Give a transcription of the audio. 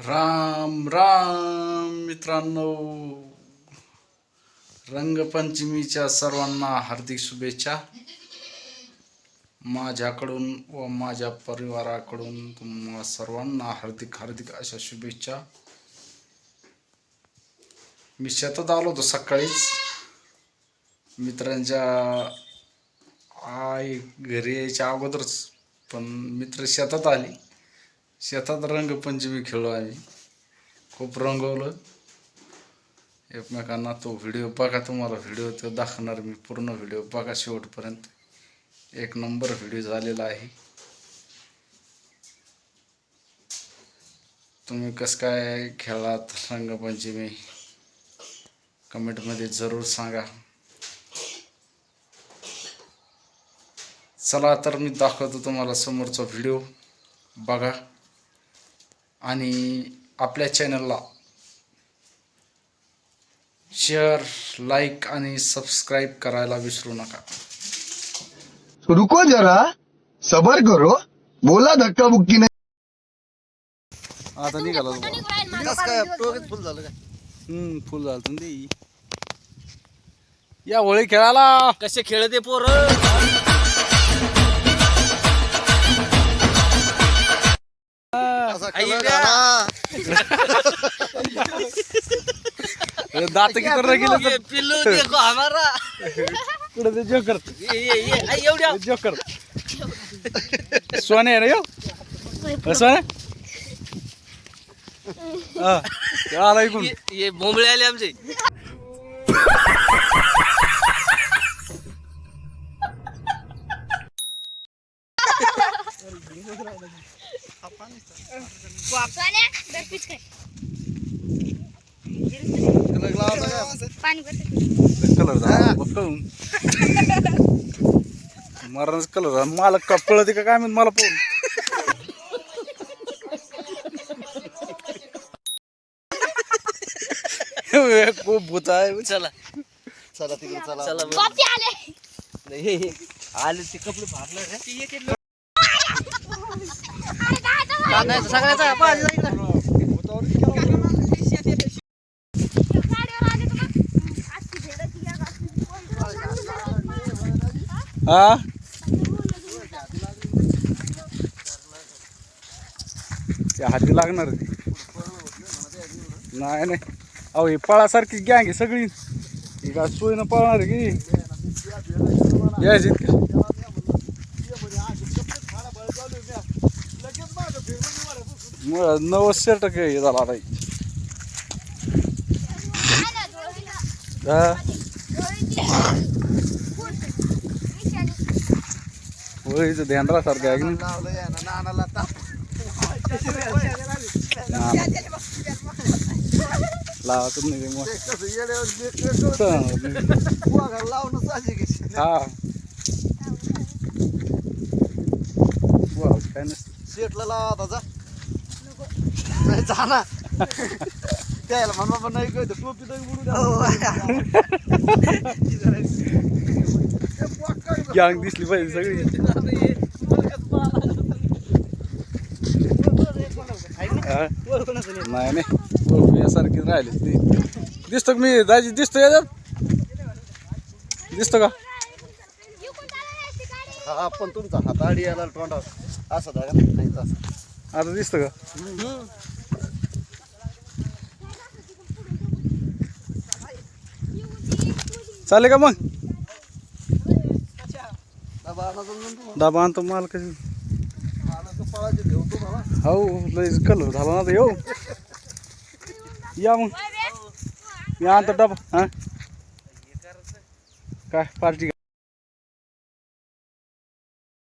राम राम मित्रांनो. रंगपंचमीच्या सर्वांना हार्दिक शुभेच्छा. माझ्याकडून व माझ्या परिवाराकडून तुम्हा सर्वांना हार्दिक हार्दिक अशा शुभेच्छा. मी शेतात आलो होतो सकाळीच. मित्रांच्या आई घरी यायच्या अगोदरच पण मित्र शेतात आली. शेतात रंगपंचमी खेळलो आम्ही. खूप रंगवलं. एकमेकांना तो व्हिडिओ बघा तुम्हाला व्हिडिओ तो दाखवणार मी. पूर्ण व्हिडिओ बघा शेवटपर्यंत. एक नंबर व्हिडिओ झालेला आहे. तुम्ही कसं काय खेळात रंगपंचमी? कमेंटमध्ये जरूर सांगा. चला तर मी दाखवतो तुम्हाला समोरचा व्हिडिओ बघा. आणि आपल्या चॅनलला शेअर लाईक आणि सबस्क्राईब करायला विसरू नका. रुको जरा सबर करो बोला धक्का बुक्की नाही. आता निघाला फुल झालं काय? हम्म फुल झालं. या होळी खेळायला. कसे खेळते पोर? दात किती गेलं तर पिल्लू देखो हमारा कुठे ते जोकर एवढ्या जोकर सोने आहे ना यो? सोने? हा. आला ये बोंबळे आले आमचे. कलर कलर मला कपळ ते का काय म्हणत मला पाहून. हे खूप भूत आहे. चला. चला तिकडे चला. आले. नाही. आले ते कपडे फाडले रे. ते येते लोक. अरे काय तर कांदा सगळ्याचा पाहिजे जाईल ना. गाडीवर आले तर मग आजची भेडाची या गाडीची कोण हा? हाती लागणार नाही नाही. अहो ही पळासारखी गँग आहे सगळी. ही का सोयीनं पळणार की? यायची मग नव्वद शर्ट टक्के हे झाला नाही हे. होळीचं ध्यान राहसारखं आहे की या लावतच नाही मग. हा. लावणं काय नसतं शेटला लावा आता जा. नाही जा ना त्याला म्हणा पण नाही कळतं. टोपी तरी बुडू द्या. गँग दिसली पाहिजे सगळी. हा? नाही नाही. यासारखी राहिली ती. दिसतो मी? दाजी दिसतो याच्यात? दिसतो का? हा पण तुमचा हात आडी आला तोंडावर. असं धागा नाही तसं. आता दिसतं का? चालेल का मग? दाबा आणतो माल कशी आला तर हो लय कलर झाला ना येऊ या. मग. या आणतो डबा हा? काय पार्टी